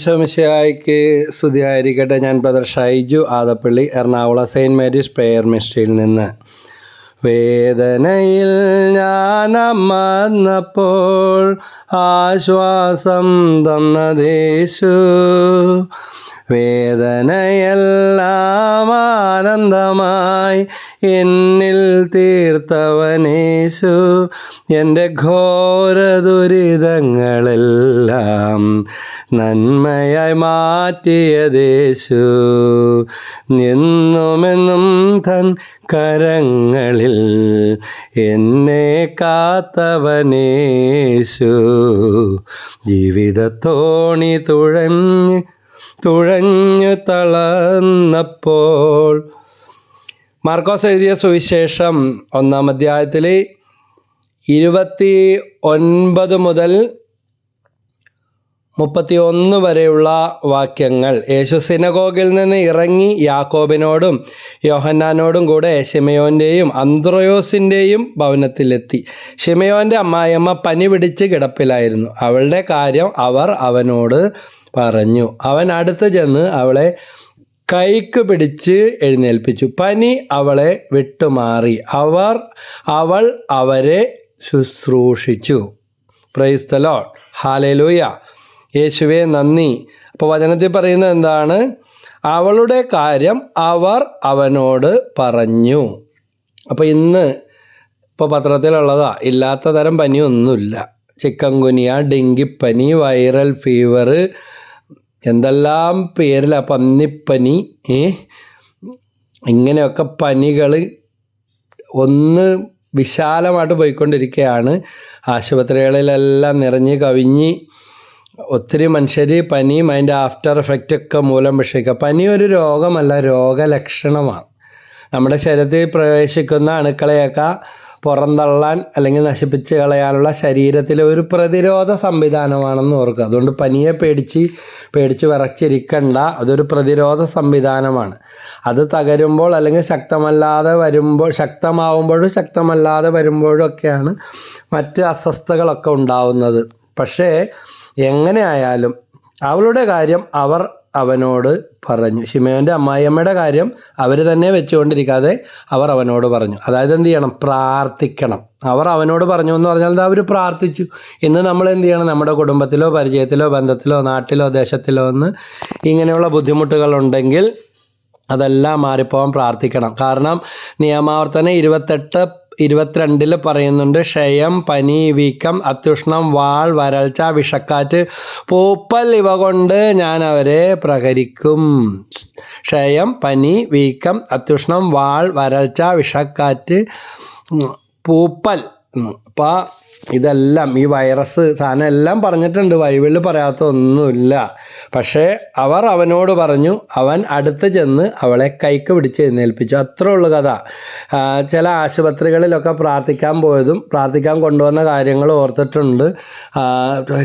ശോമിശയായിക്ക് സ്തുതിയായിരിക്കട്ടെ. ഞാൻ brother Shaiju Adappally Ernakulam saint Mary's prayer മിനിസ്ട്രിയിൽ നിന്ന്. വേദനയിൽ ഞാൻ അമർന്നപ്പോൾ ആശ്വാസം തന്നതേശു. വേദനയെല്ലാം ആനന്ദമായി എന്നിൽ തീർത്തവനേശു എന്റെ ഘോര ദുരിതങ്ങളെല്ലാം നന്മയായി മാറ്റിയതേശു നിന്നുമെന്നും തൻ കരങ്ങളിൽ എന്നെ കാത്തവനേശു ജീവിതത്തോണി തുഴഞ്ഞ് തുഴഞ്ഞു തളർന്നപ്പോൾ. മാർക്കോസ് എഴുതിയ സുവിശേഷം ഒന്നാം അധ്യായത്തിൽ ഇരുപത്തി ഒൻപത് മുതൽ മുപ്പത്തി ഒന്ന് വരെയുള്ള വാക്യങ്ങൾ. യേശു സിനഗോഗിൽ നിന്ന് ഇറങ്ങി യാക്കോബിനോടും യോഹന്നാനോടും കൂടെ ഷിമയോന്റെയും അന്ത്രയോസിന്റെയും ഭവനത്തിലെത്തി. ഷിമയോന്റെ അമ്മായിയമ്മ പനി പിടിച്ച് കിടപ്പിലായിരുന്നു. അവളുടെ കാര്യം അവർ അവനോട് പറഞ്ഞു. അവൻ അടുത്ത് ചെന്ന് അവളെ കൈക്ക് പിടിച്ച് എഴുന്നേൽപ്പിച്ചു. പനി അവളെ വിട്ടുമാറി. അവർ അവൾ അവരെ ശുശ്രൂഷിച്ചു. പ്രൈസ് ദ ലോഡ് ഹാലലൂയ യേശുവെ നന്ദി. അപ്പോൾ വചനത്തിൽ പറയുന്നത് എന്താണ്? അവളുടെ കാര്യം അവർ അവനോട് പറഞ്ഞു. അപ്പോൾ ഇന്ന് ഇപ്പോൾ പത്രത്തിലുള്ളതാ ഇല്ലാത്ത തരം പനിയൊന്നുമില്ല. ചിക്കൻ ഗുനിയ ഡെങ്കിപ്പനി വൈറൽ ഫീവർ എന്തെല്ലാം പേരില പന്നിപ്പനി ഏ? ഇങ്ങനെയൊക്കെ പനികൾ ഒന്ന് വിശാലമായിട്ട് പോയിക്കൊണ്ടിരിക്കുകയാണ് ആശുപത്രികളിലെല്ലാം നിറഞ്ഞ് കവിഞ്ഞ് ഒത്തിരി മനുഷ്യർ പനിയും അതിന്റെ ആഫ്റ്റർ എഫക്റ്റൊക്കെ മൂലം വിഷയിക്കുക പനി ഒരു രോഗമല്ല രോഗലക്ഷണമാണ്. നമ്മുടെ ശരീരത്തിൽ പ്രവേശിക്കുന്ന അണുക്കളെയൊക്കെ പുറന്തള്ളാൻ അല്ലെങ്കിൽ നശിപ്പിച്ച് കളയാനുള്ള ശരീരത്തിലെ ഒരു പ്രതിരോധ സംവിധാനമാണെന്ന് ഓർക്കുക. അതുകൊണ്ട് പനിയെ പേടിച്ച് പേടിച്ച് വിറച്ചിരിക്കണ്ട. അതൊരു പ്രതിരോധ സംവിധാനമാണ്. അത് തകരുമ്പോൾ അല്ലെങ്കിൽ ശക്തമല്ലാതെ വരുമ്പോൾ ശക്തമാവുമ്പോഴും ശക്തമല്ലാതെ വരുമ്പോഴും ഒക്കെയാണ് മറ്റ് അസ്വസ്ഥതകളൊക്കെ ഉണ്ടാവുന്നത്. പക്ഷേ എങ്ങനെ ആയാലും അവളുടെ കാര്യം അവർ അവനോട് പറഞ്ഞു. ഷിമയോന്റെ അമ്മായിയമ്മയുടെ കാര്യം അവർ തന്നെ വെച്ചുകൊണ്ടിരിക്കാതെ അവർ അവനോട് പറഞ്ഞു. അതായത് എന്ത് ചെയ്യണം? പ്രാർത്ഥിക്കണം. അവർ അവനോട് പറഞ്ഞു എന്ന് പറഞ്ഞാൽ അവർ പ്രാർത്ഥിച്ചു. ഇന്ന് നമ്മൾ എന്ത് ചെയ്യണം? നമ്മുടെ കുടുംബത്തിലോ പരിചയത്തിലോ ബന്ധത്തിലോ നാട്ടിലോ ദേശത്തിലോ ഒന്ന് ഇങ്ങനെയുള്ള ബുദ്ധിമുട്ടുകളുണ്ടെങ്കിൽ അതെല്ലാം മാറിപ്പോകാൻ പ്രാർത്ഥിക്കണം. കാരണം നിയമാവർത്തനം ഇരുപത്തെട്ട് ഇരുപത്തിരണ്ടിൽ പറയുന്നുണ്ട് ക്ഷയം പനി വീക്കം അത്യുഷ്ണം വാൾ വരൾച്ച വിഷക്കാറ്റ് പൂപ്പൽ ഇവ കൊണ്ട് ഞാൻ അവരെ പ്രഹരിക്കും. ക്ഷയം പനി വീക്കം അത്യുഷ്ണം വാൾ വരൾച്ച വിഷക്കാറ്റ് പൂപ്പൽ അപ്പോൾ ഇതെല്ലാം ഈ വൈറസ് സാധനം എല്ലാം പറഞ്ഞിട്ടുണ്ട്. ബൈബിളിൽ പറയാത്ത ഒന്നുമില്ല പക്ഷേ അവർ അവനോട് പറഞ്ഞു അവൻ അടുത്ത് ചെന്ന് അവളെ കൈക്ക് പിടിച്ച് എഴുന്നേൽപ്പിച്ചു. അത്രേ ഉള്ളൂ കഥ. ചില ആശുപത്രികളിലൊക്കെ പ്രാർത്ഥിക്കാൻ പോയതും പ്രാർത്ഥിക്കാൻ കൊണ്ടുവന്ന കാര്യങ്ങൾ ഓർത്തിട്ടുണ്ട്.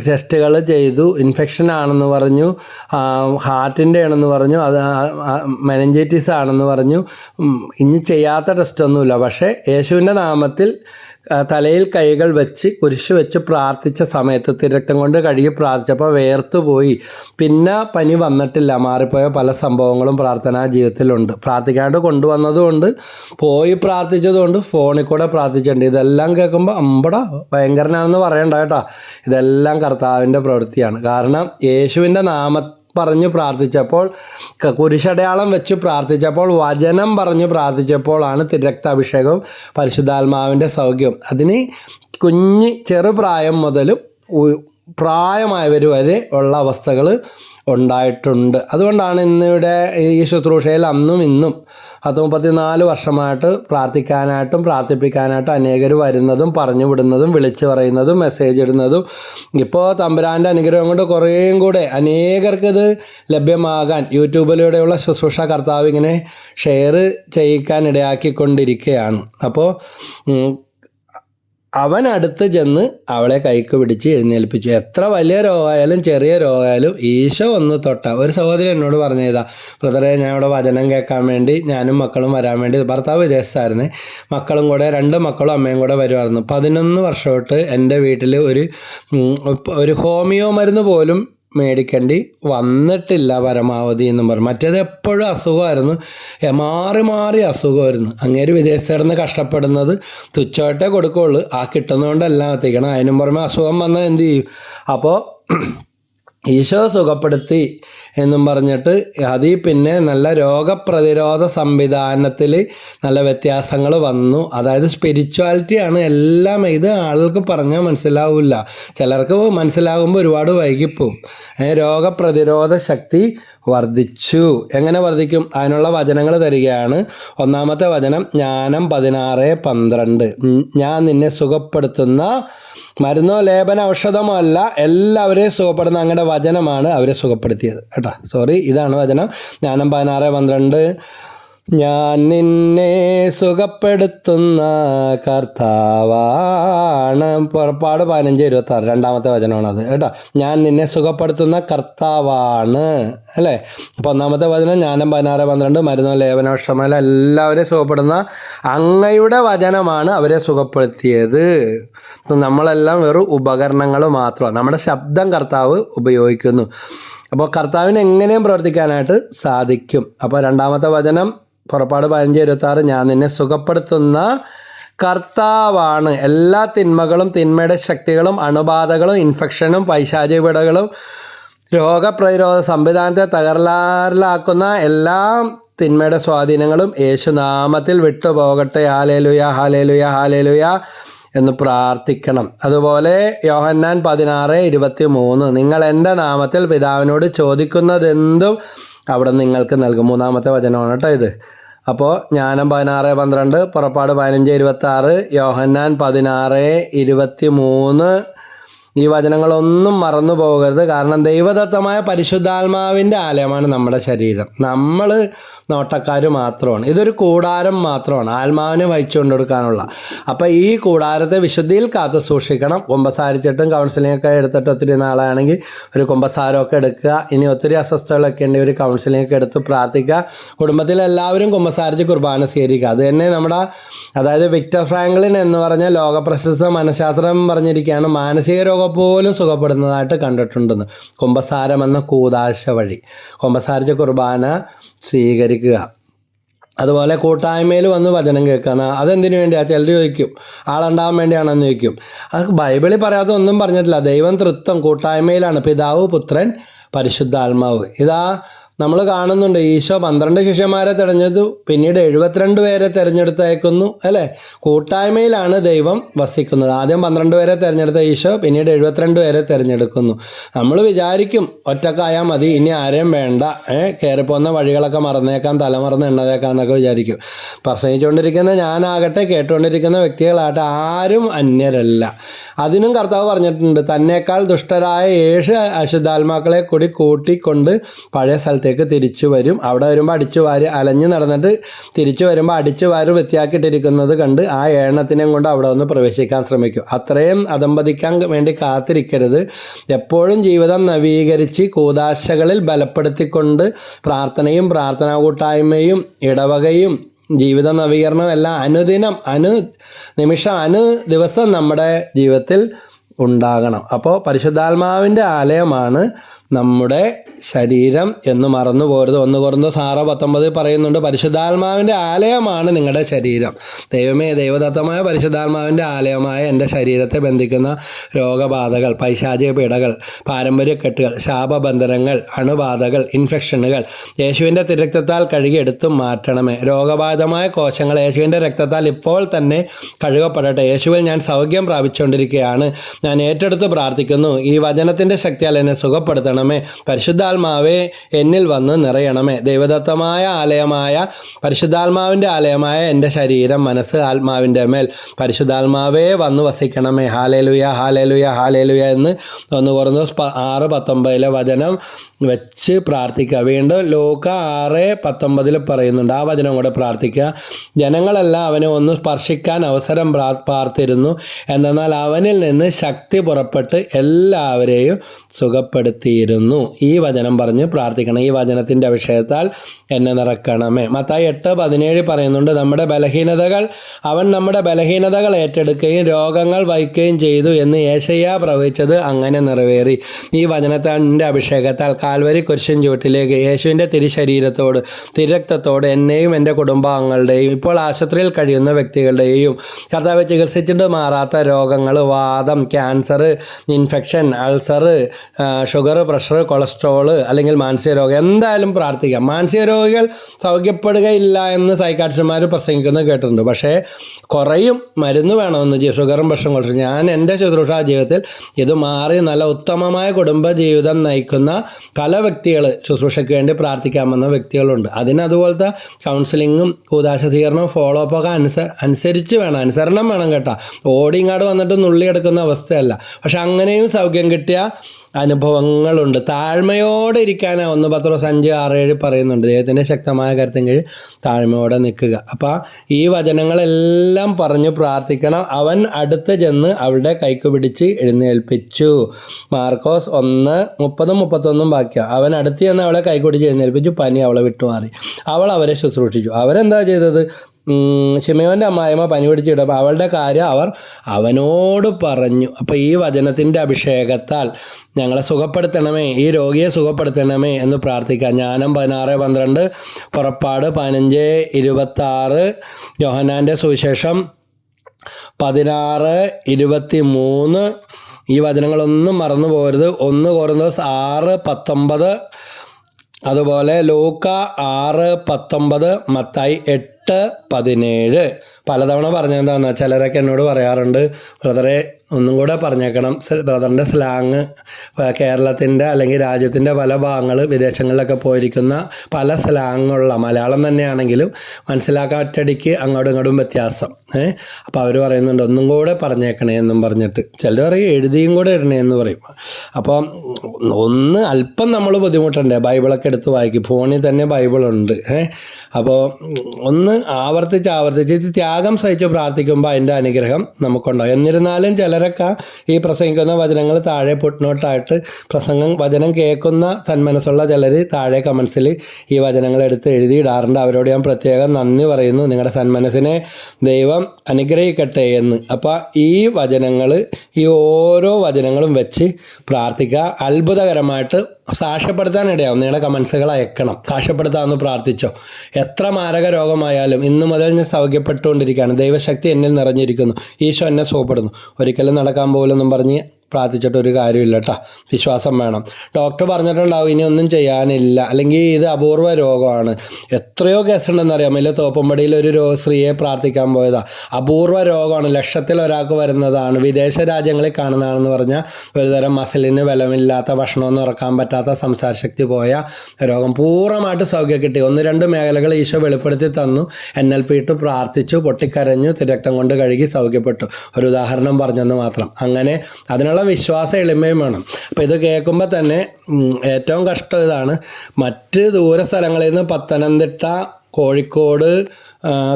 ടെസ്റ്റുകൾ ചെയ്തു. ഇൻഫെക്ഷൻ ആണെന്ന് പറഞ്ഞു. ഹാർട്ടിന്റെ ആണെന്ന് പറഞ്ഞു. അത് മെനഞ്ചൈറ്റിസ് ആണെന്ന് പറഞ്ഞു. ഇനി ചെയ്യാത്ത ടെസ്റ്റൊന്നുമില്ല പക്ഷേ യേശുവിന്റെ നാമത്തിൽ തലയിൽ കൈകൾ വെച്ച് കുരിശ് വെച്ച് പ്രാർത്ഥിച്ച സമയത്ത് തിരക്തം കൊണ്ട് കഴുകി പ്രാർത്ഥിച്ചപ്പോൾ വേർത്തു പോയി. പിന്നെ പനി വന്നിട്ടില്ല. മാറിപ്പോയ പല സംഭവങ്ങളും പ്രാർത്ഥനാ ജീവിതത്തിലുണ്ട്. പ്രാർത്ഥിക്കാണ്ട് കൊണ്ടുവന്നതുകൊണ്ട് പോയി പ്രാർത്ഥിച്ചതുകൊണ്ട് ഫോണിൽ കൂടെ പ്രാർത്ഥിച്ചിട്ടുണ്ട്. ഇതെല്ലാം കേൾക്കുമ്പോൾ അമ്പട ഭയങ്കരനാണെന്ന് പറയണ്ട കേട്ടോ. ഇതെല്ലാം കർത്താവിന്റെ പ്രവൃത്തിയാണ്. കാരണം യേശുവിന്റെ നാമ പറഞ്ഞു പ്രാർത്ഥിച്ചപ്പോൾ കുരിശടയാളം വെച്ച് പ്രാർത്ഥിച്ചപ്പോൾ വചനം പറഞ്ഞു പ്രാർത്ഥിച്ചപ്പോഴാണ് തിരക്താഭിഷേകവും പരിശുദ്ധാത്മാവിന്റെ സൗഖ്യം അതിന് കുഞ്ഞ് ചെറുപ്രായം മുതലും പ്രായമായവർ വരെ ഉള്ള അവസ്ഥകൾ ഉണ്ടായിട്ടുണ്ട്. അതുകൊണ്ടാണ് ഇന്നിവിടെ ഈ ശുശ്രൂഷയിൽ അന്നും ഇന്നും പത്ത് മുപ്പത്തിനാല് വർഷമായിട്ട് പ്രാർത്ഥിക്കാനായിട്ടും പ്രാർത്ഥിപ്പിക്കാനായിട്ടും അനേകർ വരുന്നതും പറഞ്ഞു വിടുന്നതും വിളിച്ചു പറയുന്നതും മെസ്സേജ് ഇടുന്നതും ഇപ്പോൾ തമ്പുരാന്റെ അനുഗ്രഹം കൊണ്ട് കുറേയും കൂടെ അനേകർക്ക് ഇത് ലഭ്യമാകാൻ യൂട്യൂബിലൂടെയുള്ള ശുശ്രൂഷ കർത്താവ് ഇങ്ങനെ ഷെയർ ചെയ്യിക്കാൻ ഇടയാക്കിക്കൊണ്ടിരിക്കുകയാണ്. അപ്പോൾ അവൻ അടുത്ത് ചെന്ന് അവളെ കൈക്ക് പിടിച്ച് എഴുന്നേൽപ്പിച്ചു. എത്ര വലിയ രോഗമായാലും ചെറിയ രോഗമായാലും ഈശോ ഒന്ന് തൊട്ട. ഒരു സഹോദരി എന്നോട് പറഞ്ഞതാ ബ്രദറെ ഞാൻ ഇവിടെ വചനം കേൾക്കാൻ വേണ്ടി ഞാനും മക്കളും വരാൻ വേണ്ടി ഭർത്താവ് വിദേശത്തായിരുന്നേ. മക്കളും കൂടെ രണ്ട് മക്കളും അമ്മയും കൂടെ വരുമായിരുന്നു പതിനൊന്ന് വർഷമായിട്ട് എന്റെ വീട്ടിൽ ഒരു ഒരു ഹോമിയോ മരുന്ന് പോലും മേടിക്കേണ്ടി വന്നിട്ടില്ല പരമാവധി എന്ന് പറഞ്ഞു. മറ്റേത് എപ്പോഴും അസുഖമായിരുന്നു. മാറി മാറി അസുഖമായിരുന്നു. അങ്ങേര് വിദേശത്ത് കിടന്ന് കഷ്ടപ്പെടുന്നത് തുച്ഛമായിട്ടേ കൊടുക്കുകയുള്ളൂ ആ കിട്ടുന്നതുകൊണ്ടെല്ലാം എത്തിക്കണം അതിനും പുറമെ അസുഖം വന്നാൽ എന്ത് ചെയ്യും? അപ്പോൾ ഈശോ സുഖപ്പെടുത്തി എന്നും പറഞ്ഞിട്ട് അതിൽ പിന്നെ നല്ല രോഗപ്രതിരോധ സംവിധാനത്തിൽ നല്ല വ്യത്യാസങ്ങൾ വന്നു. അതായത് സ്പിരിച്വാലിറ്റിയാണ് എല്ലാം ഇത് ആളുകൾക്ക് പറഞ്ഞാൽ മനസ്സിലാവില്ല. ചിലർക്ക് മനസ്സിലാകുമ്പോൾ ഒരുപാട് വൈകിപ്പോവും. രോഗപ്രതിരോധ ശക്തി വർദ്ധിച്ചു. എങ്ങനെ വർദ്ധിക്കും? അതിനുള്ള വചനങ്ങൾ തരികയാണ്. ഒന്നാമത്തെ വചനം ജ്ഞാനം പതിനാറ് പന്ത്രണ്ട്. ഞാൻ നിന്നെ സുഖപ്പെടുത്തുന്ന മരുന്നോ ലേപന ഔഷധമോ അല്ല എല്ലാവരെയും സുഖപ്പെടുന്ന അങ്ങയുടെ വചനമാണ് അവരെ സുഖപ്പെടുത്തിയത്. കേട്ടോ? സോറി ഇതാണ് വചനം. ജ്ഞാനം പതിനാറ് പന്ത്രണ്ട്. ഞാൻ നിന്നെ സുഖപ്പെടുത്തുന്ന കർത്താവാണ്. പുറപ്പാട് പതിനഞ്ച് ഇരുപത്തി ആറ് രണ്ടാമത്തെ വചനമാണ് അത് കേട്ടോ? ഞാൻ നിന്നെ സുഖപ്പെടുത്തുന്ന കർത്താവാണ്. അല്ലേ? അപ്പോൾ ഒന്നാമത്തെ വചനം ജ്ഞാനം പതിനാറ് പന്ത്രണ്ട് മരുന്ന് ലേവനോഷമല എല്ലാവരെയും സുഖപ്പെടുന്ന അങ്ങയുടെ വചനമാണ് അവരെ സുഖപ്പെടുത്തിയത്. നമ്മളെല്ലാം വെറും ഉപകരണങ്ങൾ മാത്രമാണ്. നമ്മുടെ ശബ്ദം കർത്താവ് ഉപയോഗിക്കുന്നു. അപ്പോൾ കർത്താവിന് എങ്ങനെയും പ്രവർത്തിക്കാനായിട്ട് സാധിക്കും. അപ്പോൾ രണ്ടാമത്തെ വചനം പുറപ്പാട് പതിനഞ്ച് ഇരുപത്തി ആറ് ഞാൻ നിന്നെ സുഖപ്പെടുത്തുന്ന കർത്താവാണ്. എല്ലാ തിന്മകളും തിന്മയുടെ ശക്തികളും അണുബാധകളും ഇൻഫെക്ഷനും പൈശാചിപിടകളും രോഗപ്രതിരോധ സംവിധാനത്തെ തകർലാറിലാക്കുന്ന എല്ലാ തിന്മയുടെ സ്വാധീനങ്ങളും യേശുനാമത്തിൽ വിട്ടുപോകട്ടെ. ഹാലേലുയ ഹാലേലുയ ഹാലേലുയ എന്ന് പ്രാർത്ഥിക്കണം. അതുപോലെ യോഹന്നാൻ പതിനാറ് ഇരുപത്തി മൂന്ന് നിങ്ങൾ എന്റെ നാമത്തിൽ പിതാവിനോട് ചോദിക്കുന്നതെന്തും അവിടെ നിങ്ങൾക്ക് നൽകും. മൂന്നാമത്തെ വചനമാണ് കേട്ടോ ഇത്. അപ്പോൾ ജ്ഞാനം പതിനാറ് പന്ത്രണ്ട് പുറപ്പാട് പതിനഞ്ച് ഇരുപത്തി ആറ് യോഹന്നാൻ പതിനാറ് ഇരുപത്തി മൂന്ന് ഈ വചനങ്ങളൊന്നും മറന്നു പോകരുത്. കാരണം ദൈവദത്തമായ പരിശുദ്ധാത്മാവിന്റെ ആലയമാണ് നമ്മുടെ ശരീരം. നമ്മൾ നോട്ടക്കാർ മാത്രമാണ്. ഇതൊരു കൂടാരം മാത്രമാണ്. ആത്മാവിനെ വഹിച്ചു കൊടുക്കാനുള്ള. അപ്പോൾ ഈ കൂടാരത്തെ വിശുദ്ധിയിൽ കാത്തു സൂക്ഷിക്കണം. കുമ്പസാരിച്ചിട്ടും കൗൺസിലിംഗ് ഒക്കെ എടുത്തിട്ട് ഒത്തിരി നാളാണെങ്കിൽ ഒരു കുമ്പസാരമൊക്കെ എടുക്കുക. ഇനി ഒത്തിരി അസ്വസ്ഥതകളൊക്കെ ഉണ്ടെങ്കിൽ ഒരു കൗൺസിലിംഗ് ഒക്കെ എടുത്ത് പ്രാർത്ഥിക്കുക. കുടുംബത്തിൽ എല്ലാവരും കുമ്പസാരിച്ച് കുർബാന സ്വീകരിക്കുക. അത് തന്നെ നമ്മുടെ അതായത് വിക്ടർ ഫ്രാങ്ക്ലിൻ എന്ന് പറഞ്ഞ ലോകപ്രശസ്ത മനഃശാസ്ത്രം പറഞ്ഞിരിക്കുകയാണ്. മാനസിക രോഗം പോലും സുഖപ്പെടുന്നതായിട്ട് കണ്ടിട്ടുണ്ടെന്ന്. കുമ്പസാരം എന്ന കൂതാശ വഴി. കുമ്പസാരിച്ച കുർബാന സ്വീകരിക്കുക. അതുപോലെ കൂട്ടായ്മയിൽ വന്ന് വചനം കേൾക്കുക. അതെന്തിനു വേണ്ടിയാ? ചിലർ ചോദിക്കും. ആളുണ്ടാവാൻ വേണ്ടിയാണെന്ന് ചോദിക്കും. അത് ബൈബിളിൽ പറയാതെ ഒന്നും പറഞ്ഞിട്ടില്ല. ദൈവം തൃത്വം കൂട്ടായ്മയിലാണ്. പിതാവ് പുത്രൻ പരിശുദ്ധാത്മാവ്. ഇതാ നമ്മൾ കാണുന്നുണ്ട് ഈശോ പന്ത്രണ്ട് ശിഷ്യന്മാരെ തിരഞ്ഞെടുത്തു പിന്നീട് എഴുപത്തിരണ്ട് പേരെ തിരഞ്ഞെടുത്തയക്കുന്നു അല്ലേ? കൂട്ടായ്മയിലാണ് ദൈവം വസിക്കുന്നത്. ആദ്യം പന്ത്രണ്ട് പേരെ തിരഞ്ഞെടുത്ത ഈശോ പിന്നീട് എഴുപത്തിരണ്ട് പേരെ തിരഞ്ഞെടുക്കുന്നു. നമ്മൾ വിചാരിക്കും ഒറ്റക്കായാൽ മതി ഇനി ആരെയും വേണ്ട ഏഹ് കയറിപ്പോന്ന വഴികളൊക്കെ മറന്നേക്കാം തലമറന്ന് എണ്ണതേക്കാം എന്നൊക്കെ വിചാരിക്കും. പ്രസംഗിച്ചുകൊണ്ടിരിക്കുന്ന ഞാനാകട്ടെ കേട്ടുകൊണ്ടിരിക്കുന്ന വ്യക്തികളാകട്ടെ ആരും അന്യരല്ല. അതിനും കർത്താവ് പറഞ്ഞിട്ടുണ്ട് തന്നേക്കാൾ ദുഷ്ടരായ ഏഴ് അശുദ്ധാത്മാക്കളെ കൂടി കൂട്ടിക്കൊണ്ട് പഴയ സ്ഥലത്തേക്ക് തിരിച്ചു വരും. അവിടെ വരുമ്പോൾ അടിച്ചു വാരി അലഞ്ഞു നടന്നിട്ട് തിരിച്ചു വരുമ്പോൾ അടിച്ചു വാരി വൃത്തിയാക്കിയിട്ടിരിക്കുന്നത് കണ്ട് ആ ഏണത്തിനെയും കൊണ്ട് അവിടെ ഒന്ന് പ്രവേശിക്കാൻ ശ്രമിക്കും. അത്രയും അതമ്പതിക്കാൻ വേണ്ടി കാത്തിരിക്കരുത്. എപ്പോഴും ജീവിതം നവീകരിച്ച് കൂതാശകളിൽ ബലപ്പെടുത്തിക്കൊണ്ട് പ്രാർത്ഥനയും പ്രാർത്ഥനാ കൂട്ടായ്മയും ഇടവകയും ജീവിത നവീകരണം എല്ലാം അനുദിനം അനു നിമിഷം അനു ദിവസം നമ്മുടെ ജീവിതത്തിൽ ഉണ്ടാകണം. അപ്പോൾ പരിശുദ്ധാത്മാവിന്റെ ആലയമാണ് നമ്മുടെ ശരീരം എന്ന് മറന്നു പോരുത്. ഒന്ന് കുറഞ്ഞ സാറ പത്തൊമ്പത് പറയുന്നുണ്ട് പരിശുദ്ധാത്മാവിന്റെ ആലയമാണ് നിങ്ങളുടെ ശരീരം. ദൈവമേ ദൈവദത്തമായ പരിശുദ്ധാത്മാവിന്റെ ആലയമായ എന്റെ ശരീരത്തെ ബന്ധിക്കുന്ന രോഗബാധകൾ പൈശാചിക പാരമ്പര്യ പാരമ്പര്യക്കെട്ടുകൾ ശാപബന്ധനങ്ങൾ അണുബാധകൾ ഇൻഫെക്ഷനുകൾ യേശുവിന്റെ തിരക്തത്താൽ കഴുകി എടുത്തു മാറ്റണമേ. രോഗബാധിതമായ കോശങ്ങൾ യേശുവിന്റെ രക്തത്താൽ ഇപ്പോൾ തന്നെ കഴുകപ്പെടട്ടെ. യേശുവിൽ ഞാൻ സൗഖ്യം പ്രാപിച്ചുകൊണ്ടിരിക്കുകയാണ്. ഞാൻ ഏറ്റെടുത്ത് പ്രാർത്ഥിക്കുന്നു. ഈ വചനത്തിന്റെ ശക്തിയാൽ എന്നെ സുഖപ്പെടുത്തണമേ പരിശുദ്ധാത്മാവേ എന്നിൽ വന്ന് നിറയണമേ. ദൈവദത്തമായ ആലയമായ പരിശുദ്ധാത്മാവിന്റെ ആലയമായ എന്റെ ശരീരം മനസ്സ് ആത്മാവിന്റെ മേൽ. പരിശുദ്ധാത്മാവേ വന്ന് വസിക്കണമേ. ഹാലേലുയ ഹാലേലുയ ഹാലേലുയ എന്ന് ഒന്ന് കുറഞ്ഞ ആറ് പത്തൊമ്പതിലെ വചനം വെച്ച് പ്രാർത്ഥിക്കുക. വീണ്ടും ലോക ആറ് പത്തൊമ്പതിൽ പറയുന്നുണ്ട്. ആ വചനം കൂടെ പ്രാർത്ഥിക്കുക. ജനങ്ങളെല്ലാം അവനെ ഒന്ന് സ്പർശിക്കാൻ അവസരം പാർത്തിരുന്നു. എന്നാൽ അവനിൽ നിന്ന് ശക്തി പുറപ്പെട്ട് എല്ലാവരെയും സുഖപ്പെടുത്തിയിരുന്നു. തീരുന്നു ഈ വചനം പറഞ്ഞ് പ്രാർത്ഥിക്കണം. ഈ വചനത്തിന്റെ അഭിഷേകത്താൽ എന്നെ നിറക്കണമേ. മത്തായി എട്ട് പതിനേഴ് പറയുന്നുണ്ട് നമ്മുടെ ബലഹീനതകൾ അവൻ നമ്മുടെ ബലഹീനതകൾ ഏറ്റെടുക്കുകയും രോഗങ്ങൾ വഹിക്കുകയും ചെയ്തു എന്ന് ഏശയ്യ പ്രവചിച്ചത് അങ്ങനെ നിറവേറി. ഈ വചനത്തിന്റെ അഭിഷേകത്താൽ കാൽവരി കുരിശൻ ചുവട്ടിലേക്ക് യേശുവിന്റെ തിരുശരീരത്തോട് തിരക്തത്തോട് എന്നെയും എന്റെ കുടുംബാംഗങ്ങളുടെയും ഇപ്പോൾ ആശുപത്രിയിൽ കഴിയുന്ന വ്യക്തികളുടെയും കർത്താവ് ചികിത്സിച്ചിട്ട് മാറാത്ത രോഗങ്ങൾ വാദം cancer infection ulcer sugar pressure cholesterol അല്ലെങ്കിൽ മാനസിക രോഗം എന്തായാലും പ്രാർത്ഥിക്കാം. മാനസിക രോഗികൾ സൗഖ്യപ്പെടുകയില്ല എന്ന് സൈക്കാട്രിസ്റ്റുമാർ പ്രസംഗിക്കുന്നത് കേട്ടിട്ടുണ്ട്. പക്ഷേ കുറയും മരുന്ന് വേണമെന്ന് ഷുഗറും പ്രഷറും കൊളസ്ട്രോൾ ഞാൻ എന്റെ ശുശ്രൂഷ ജീവിതത്തിൽ ഇത് മാറി നല്ല ഉത്തമമായ കുടുംബ ജീവിതം നയിക്കുന്ന പല വ്യക്തികൾ ശുശ്രൂഷയ്ക്ക് വേണ്ടി പ്രാർത്ഥിക്കാമെന്ന വ്യക്തികളുണ്ട്. അതിന് അതുപോലത്തെ കൗൺസിലിങ്ങും കൂതാശ സ്വീകരണവും ഫോളോ അപ്പ് ഒക്കെ അനുസ അനുസരിച്ച് വേണം. അനുസരണം വേണം കേട്ടോ. ഓടിങ്ങാട് വന്നിട്ട് നുള്ളിയെടുക്കുന്ന അവസ്ഥയല്ല. പക്ഷെ അങ്ങനെയും സൗഖ്യം കിട്ടിയ അനുഭവങ്ങളുണ്ട്. താഴ്മയോടെ ഇരിക്കാനാണ് ഒന്ന് പത്ത് ദിവസം അഞ്ച് ആറ് ഏഴ് പറയുന്നുണ്ട്. ദൈവത്തിന്റെ ശക്തമായ കരുത്തും താഴ്മയോടെ നിൽക്കുക. അപ്പോൾ ഈ വചനങ്ങളെല്ലാം പറഞ്ഞു പ്രാർത്ഥിക്കണം. അവൻ അടുത്ത് ചെന്ന് അവളുടെ കൈക്ക് പിടിച്ച് എഴുന്നേൽപ്പിച്ചു. മാർക്കോസ് ഒന്ന് മുപ്പതും മുപ്പത്തൊന്നും ബാക്കിയാണ് അവൻ അടുത്ത് ചെന്ന് അവളെ കൈക്ക് പിടിച്ച് എഴുന്നേൽപ്പിച്ചു. പനി അവളെ വിട്ടുമാറി. അവൾ അവരെ ശുശ്രൂഷിച്ചു. അവരെന്താ ചെയ്തത്? ഷിമയോന്റെ അമ്മായിമ്മ പനി പിടിച്ചിട്ടപ്പോൾ അവളുടെ കാര്യം അവർ അവനോട് പറഞ്ഞു. അപ്പോൾ ഈ വചനത്തിന്റെ അഭിഷേകത്താൽ ഞങ്ങളെ സുഖപ്പെടുത്തണമേ ഈ രോഗിയെ സുഖപ്പെടുത്തണമേ എന്ന് പ്രാർത്ഥിക്കാം. ജ്ഞാനം പതിനാറ് പന്ത്രണ്ട് പുറപ്പാട് പതിനഞ്ച് ഇരുപത്താറ് യോഹനാന്റെ സുവിശേഷം പതിനാറ് ഇരുപത്തി മൂന്ന് ഈ വചനങ്ങളൊന്നും മറന്നു പോകരുത് ഒന്ന് കോറുന്നോസ് ആറ് പത്തൊമ്പത് അതുപോലെ ലൂക്ക ആറ് പത്തൊമ്പത് മത്തായി എട്ട് പതിനേഴ്. പലതവണ പറഞ്ഞെന്താണെന്ന് ചിലരൊക്കെ എന്നോട് പറയാറുണ്ട് ബ്രദറെ ഒന്നും കൂടെ പറഞ്ഞേക്കണം. ബ്രദറിന്റെ സ്ലാങ് കേരളത്തിന്റെ അല്ലെങ്കിൽ രാജ്യത്തിന്റെ പല ഭാഗങ്ങൾ വിദേശങ്ങളിലൊക്കെ പോയിരിക്കുന്ന പല സ്ലാങ്ങുള്ള മലയാളം തന്നെയാണെങ്കിലും മനസ്സിലാക്കാൻ ഒറ്റടിക്ക് അങ്ങോട്ടും ഇങ്ങോട്ടും വ്യത്യാസം. ഏഹ് അപ്പോൾ അവർ പറയുന്നുണ്ട് ഒന്നും കൂടെ പറഞ്ഞേക്കണേ എന്നും പറഞ്ഞിട്ട്. ചിലർ പറയും എഴുതിയും കൂടെ ഇടണേ എന്ന് പറയും. അപ്പോൾ ഒന്ന് അല്പം നമ്മൾ ബുദ്ധിമുട്ടുണ്ട് ബൈബിളൊക്കെ എടുത്ത് വായിക്കും. ഫോണിൽ തന്നെ ബൈബിളുണ്ട്. ഏഹ് അപ്പോൾ ഒന്ന് ആവർത്തിച്ച് ആവർത്തിച്ച് ത്യാഗം സഹിച്ച് പ്രാർത്ഥിക്കുമ്പോൾ അതിന്റെ അനുഗ്രഹം നമുക്കുണ്ടാകും എന്നിരുന്നാലും ചിലരൊക്കെ ഈ പ്രസംഗിക്കുന്ന വചനങ്ങൾ താഴെ പുട്ട്നോട്ടായിട്ട് പ്രസംഗം വചനം കേൾക്കുന്ന സന്മനസ്സുള്ള ചിലർ താഴെ കമൻസിൽ ഈ വചനങ്ങൾ എടുത്ത് എഴുതിയിടാറുണ്ട്. അവരോട് ഞാൻ പ്രത്യേകം നന്ദി പറയുന്നു. നിങ്ങളുടെ സന്മനസ്സിനെ ദൈവം അനുഗ്രഹിക്കട്ടെ എന്ന്. അപ്പോൾ ഈ വചനങ്ങൾ ഈ ഓരോ വചനങ്ങളും വെച്ച് പ്രാർത്ഥിക്കുക അത്ഭുതകരമായിട്ട് സാക്ഷ്യപ്പെടുത്താൻ ഇടയാവും നിങ്ങളുടെ കമൻസുകൾ അയക്കണം. സാക്ഷ്യപ്പെടുത്താമെന്ന് പ്രാർത്ഥിച്ചോ. എത്ര മാരക രോഗമായാലും ഇന്നു മുതൽ ഞാൻ സൗഖ്യപ്പെട്ടുകൊണ്ടിരിക്കുകയാണ്. ദൈവശക്തി എന്നിൽ നിറഞ്ഞിരിക്കുന്നു. ഈശോ എന്നെ സുഖപ്പെടുന്നു. ഒരിക്കലും നടക്കാൻ പോലെന്നും പറഞ്ഞ് പ്രാർത്ഥിച്ചിട്ട് ഒരു കാര്യമില്ല കേട്ടോ വിശ്വാസം വേണം. ഡോക്ടർ പറഞ്ഞിട്ടുണ്ടാവും ഇനി ഒന്നും ചെയ്യാനില്ല. അല്ലെങ്കിൽ ഇത് അപൂർവ രോഗമാണ്. എത്രയോ കേസ് ഉണ്ടെന്ന് അറിയാം തോപ്പുംപടിയിൽ ഒരു സ്ത്രീയെ പ്രാർത്ഥിക്കാൻ പോയതാ. അപൂർവ രോഗമാണ്. ലക്ഷത്തിൽ ഒരാൾക്ക് വരുന്നതാണ്. വിദേശ രാജ്യങ്ങളിൽ കാണുന്നതാണെന്ന് പറഞ്ഞാൽ ഒരുതരം മസിലിന് ബലമില്ലാത്ത ഭക്ഷണമൊന്നും ഉറക്കാൻ പറ്റാത്ത സംസാരശക്തി പോയ രോഗം. പൂർണമായിട്ട് സൗഖ്യം കിട്ടി. ഒന്ന് രണ്ട് മേഖലകൾ ഈശോ വെളിപ്പെടുത്തി തന്നു. എൻ എൽ പി ഇട്ട് പ്രാർത്ഥിച്ചു പൊട്ടിക്കരഞ്ഞു രക്തം കൊണ്ട് കഴുകി സൗഖ്യപ്പെട്ടു. ഒരു ഉദാഹരണം പറഞ്ഞെന്ന് മാത്രം. അങ്ങനെ അതിനുള്ള വിശ്വാസം എളിമയും വേണം. അപ്പോൾ ഇത് കേൾക്കുമ്പോൾ തന്നെ ഏറ്റവും കഷ്ടം ഇതാണ്. മറ്റ് ദൂര സ്ഥലങ്ങളിൽ നിന്ന് പത്തനംതിട്ട കോഴിക്കോട്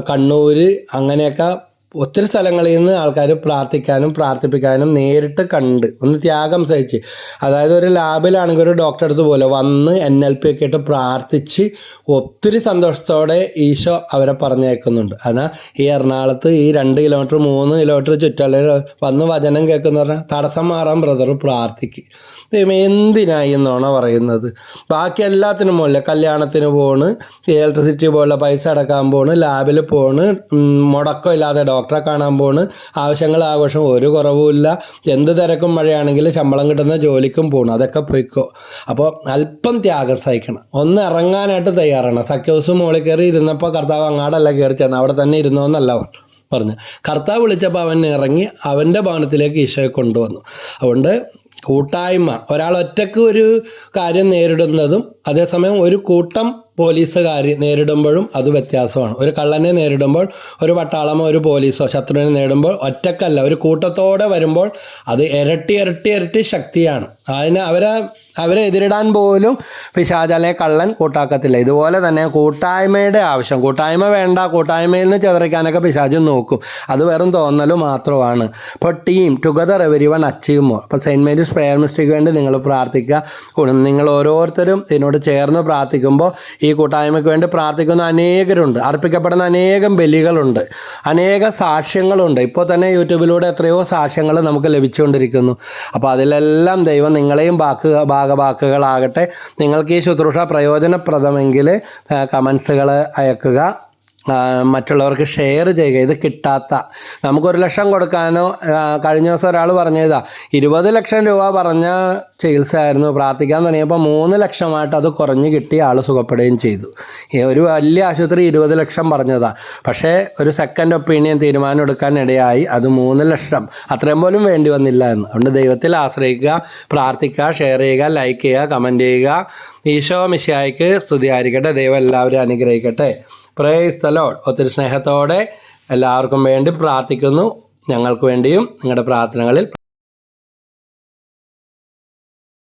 കണ്ണൂർ അങ്ങനെയൊക്കെ ഒത്തിരി സ്ഥലങ്ങളിൽ നിന്ന് ആൾക്കാർ പ്രാർത്ഥിക്കാനും പ്രാർത്ഥിപ്പിക്കാനും നേരിട്ട് കണ്ട് ഒന്ന് ത്യാഗം സഹിച്ച്. അതായത് ഒരു ലാബിലാണെങ്കിൽ ഒരു ഡോക്ടറെ അടുത്ത് പോലെ വന്ന് എൻ എൽ പി ഒക്കെ ഇട്ട് പ്രാർത്ഥിച്ച് ഒത്തിരി സന്തോഷത്തോടെ ഈശോ അവരെ പറഞ്ഞേക്കുന്നുണ്ട് എന്നാൽ ഈ എറണാകുളത്ത് ഈ രണ്ട് കിലോമീറ്റർ മൂന്ന് കിലോമീറ്റർ ചുറ്റളവിൽ വന്ന് വചനം കേൾക്കുന്ന പറഞ്ഞാൽ തടസ്സം മാറാൻ ബ്രദർ പ്രാർത്ഥിക്കും. ദൈവം എന്തിനായി എന്നാണ് പറയുന്നത്. ബാക്കി എല്ലാത്തിനും പോലെ കല്യാണത്തിന് പോണ് ഇലക്ട്രിസിറ്റി പോലുള്ള പൈസ അടക്കാൻ പോണ് ലാബിൽ പോണ് മുടക്കം ഇല്ലാതെ ഡോക്ടറെ കാണാൻ പോണ് ആവശ്യങ്ങൾ ആഘോഷം ഒരു കുറവുമില്ല എന്ത് തിരക്കും മഴയാണെങ്കിൽ ശമ്പളം കിട്ടുന്ന ജോലിക്കും പോകണം അതൊക്കെ പോയിക്കോ. അപ്പോൾ അല്പം ത്യാഗം സഹിക്കണം. ഒന്ന് ഇറങ്ങാനായിട്ട് തയ്യാറാണ്. സഖ്യവസ് മുകളിൽ കയറി ഇരുന്നപ്പോൾ കർത്താവ് അങ്ങാടല്ല കയറി ചെന്ന് അവിടെ തന്നെ ഇരുന്നോ എന്നല്ല പറഞ്ഞു. കർത്താവ് വിളിച്ചപ്പോൾ അവൻ ഇറങ്ങി അവന്റെ ഭവനത്തിലേക്ക് ഈശോയെ കൊണ്ടുവന്നു. അതുകൊണ്ട് കൂട്ടായ്മ. ഒരാൾ ഒറ്റയ്ക്ക് ഒരു കാര്യം നേരിടുന്നതും അതേസമയം ഒരു കൂട്ടം പോലീസുകാർ നേരിടുമ്പോഴും അത് വ്യത്യാസമാണ്. ഒരു കള്ളനെ നേരിടുമ്പോൾ ഒരു പട്ടാളമോ ഒരു പോലീസോ ശത്രുവിനെ നേരിടുമ്പോൾ ഒറ്റക്കല്ല. ഒരു കൂട്ടത്തോടെ വരുമ്പോൾ അത് ഇരട്ടി ഇരട്ടി ഇരട്ടി ശക്തിയാണ്. അതിന് അവരെ അവരെ എതിരിടാൻ പോലും അല്ലെങ്കിൽ കള്ളൻ കൂട്ടാക്കത്തില്ല. ഇതുപോലെ തന്നെ കൂട്ടായ്മയുടെ ആവശ്യം. കൂട്ടായ്മ വേണ്ട കൂട്ടായ്മയിൽ നിന്ന് ചെതറിക്കാനൊക്കെ പിശാചും നോക്കും. അത് വെറും തോന്നൽ മാത്രമാണ്. ഇപ്പോൾ team together everyone achieve more അപ്പോൾ സെയിന്റ് മേരീസ് പ്രെയർ മിസ്റ്റേക്ക് വേണ്ടി നിങ്ങൾ പ്രാർത്ഥിക്കുക. നിങ്ങൾ ഓരോരുത്തരും ഇതിനോട് ചേർന്ന് പ്രാർത്ഥിക്കുമ്പോൾ ഈ കൂട്ടായ്മയ്ക്ക് വേണ്ടി പ്രാർത്ഥിക്കുന്ന അനേകരുണ്ട്. അർപ്പിക്കപ്പെടുന്ന അനേകം ബലികളുണ്ട്. അനേക സാക്ഷ്യങ്ങളുണ്ട്. ഇപ്പോൾ തന്നെ യൂട്യൂബിലൂടെ എത്രയോ സാക്ഷ്യങ്ങൾ നമുക്ക് ലഭിച്ചുകൊണ്ടിരിക്കുന്നു. അപ്പോൾ അതിലെല്ലാം ദൈവം നിങ്ങളെയും ബാക്ക് ഭാഗവാക്കുകളാകട്ടെ. നിങ്ങൾക്ക് ഈ ശുശ്രൂഷ പ്രയോജനപ്രദമെങ്കിൽ കമൻസുകൾ അയക്കുക. മറ്റുള്ളവർക്ക് ഷെയർ ചെയ്യുക. ഇത് കിട്ടാത്ത. നമുക്കൊരു ലക്ഷം കൊടുക്കാനോ കഴിഞ്ഞ ദിവസം ഒരാൾ പറഞ്ഞതാ ഇരുപത് ലക്ഷം രൂപ പറഞ്ഞ ചികിത്സയായിരുന്നു പ്രാർത്ഥിക്കാൻ തുടങ്ങിയപ്പോൾ മൂന്ന് ലക്ഷമായിട്ട് അത് കുറഞ്ഞ് കിട്ടി ആൾ സുഖപ്പെടുകയും ചെയ്തു. ഒരു വലിയ ആശുപത്രി ഇരുപത് ലക്ഷം പറഞ്ഞതാ. പക്ഷേ ഒരു സെക്കൻഡ് ഒപ്പീനിയൻ തീരുമാനം എടുക്കാൻ ഇടയായി. അത് മൂന്ന് ലക്ഷം. അത്രയും പോലും വേണ്ടി വന്നില്ല എന്ന്. അതുകൊണ്ട് ദൈവത്തിൽ ആശ്രയിക്കുക പ്രാർത്ഥിക്കുക ഷെയർ ചെയ്യുക ലൈക്ക് ചെയ്യുക കമന്റ് ചെയ്യുക. ഈശോ മിശിയായിക്ക് സ്തുതിയായിരിക്കട്ടെ. ദൈവം എല്ലാവരും അനുഗ്രഹിക്കട്ടെ. പ്രേസ് തലോൾ ഒത്തിരി സ്നേഹത്തോടെ എല്ലാവർക്കും വേണ്ടി പ്രാർത്ഥിക്കുന്നു. ഞങ്ങൾക്ക് വേണ്ടിയും നിങ്ങളുടെ പ്രാർത്ഥനകളിൽ